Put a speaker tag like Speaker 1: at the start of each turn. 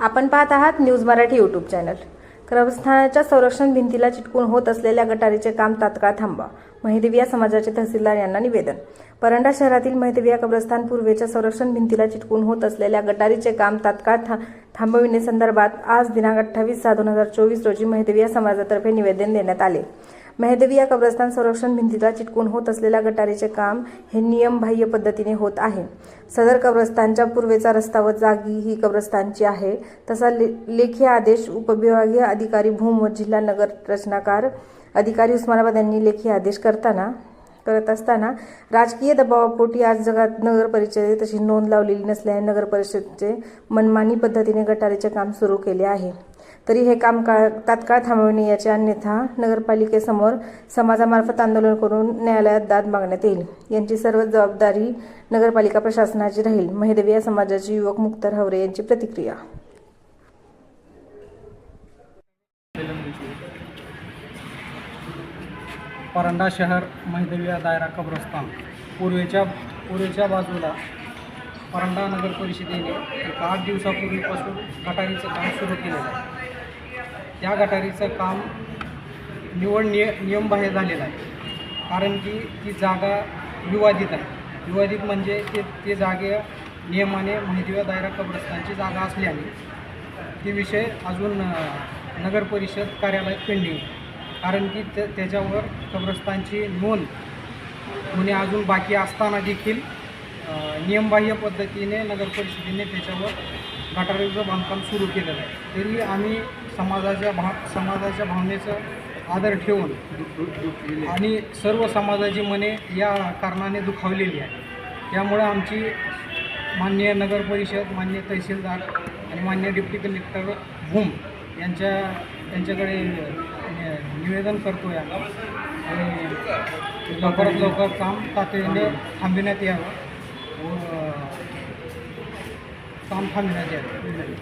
Speaker 1: आपण पाहत आहात न्यूज मराठी यूट्यूब चॅनल. क्रमस्थानाच्या संरक्षण भिंतीला चिटकून होत असलेल्या गटारीचे काम तात्काळ थांबवा महिदेविया समाजाचे तहसीलदार यांना निवेदन. परंडा शहरातील महिदेविया कब्रस्थान पूर्वेच्या संरक्षण भिंतीला चिटकून होत असलेल्या गटारीचे काम तात्काळ था थांबविण्यासंदर्भात आज दिनांक अठ्ठावीस सहा दोन हजार चोवीस रोजी महिदेविया समाजातर्फे निवेदन देण्यात आले. मेहदेविया कब्रस्तान संरक्षण भिंतीला चिटकून होत असलेल्या गटारीचे काम हे नियमबाह्य पद्धतीने होत आहे. सदर कब्रस्तानच्या पूर्वेचा रस्ता व जागी ही कब्रस्तानची आहे. तसा ले, लेखी आदेश उपविभागीय अधिकारी भूम व जिल्हा नगर रचनाकार अधिकारी उस्मानाबाद यांनी लेखी आदेश करताना करत असताना राजकीय दबावापोटी आज जगात नगर परिषदे तशी नोंद लावलेली नसल्याने नगर परिषदेचे मनमानी पद्धतीने गटारीचे काम सुरू केले आहे. तरी हे काम काळ तात्काळ थांबविणे याचे अन्यथा नगरपालिकेसमोर समाजामार्फत आंदोलन करून न्यायालयात दाद मागण्यात येईल. यांची सर्व जबाबदारी नगरपालिका प्रशासनाची राहील. महिदेविया समाजाचे युवक मुक्तर हवरे यांची प्रतिक्रिया.
Speaker 2: परंडा शहर महिदेविया दायरा कब्रस्तान. पूर्वेच्या पूर्वेच्या बाजूला परंडा नगर परिषदेने एक आठ दिवसापूर्वीपासून गटारीचं काम सुरू केलेलं आहे. त्या गटारीचं काम निवड निय नियमबाह्य झालेलं आहे. कारण की ती जागा विवादित आहे. विवादित म्हणजे ते ते जागे नियमाने महिदेविया दायरा कब्रस्तानची जागा असल्याने ते विषय अजून नगर परिषद कार्यालयात पेंडिंग कारण की त्या त्याच्यावर कब्रस्तानची नोंद होणे अजून बाकी असताना देखील नियमबाह्य पद्धतीने नगर परिषदेने त्याच्यावर गटारीचं बांधकाम सुरू केलेलं आहे. तरी आम्ही समाजाच्या भा समाजाच्या भावनेचं आदर ठेवून आणि सर्व समाजाची मने या कारणाने दुखावलेली आहे त्यामुळं आमची माननीय नगर परिषद मान्य तहसीलदार आणि मान्य डिप्टी कलेक्टर भूम यांच्या यांच्याकडे निवेदन करतो या आणि लवकरात लवकर काम तातडीने थांबविण्यात यावं. व काम थांबविण्यात यावं.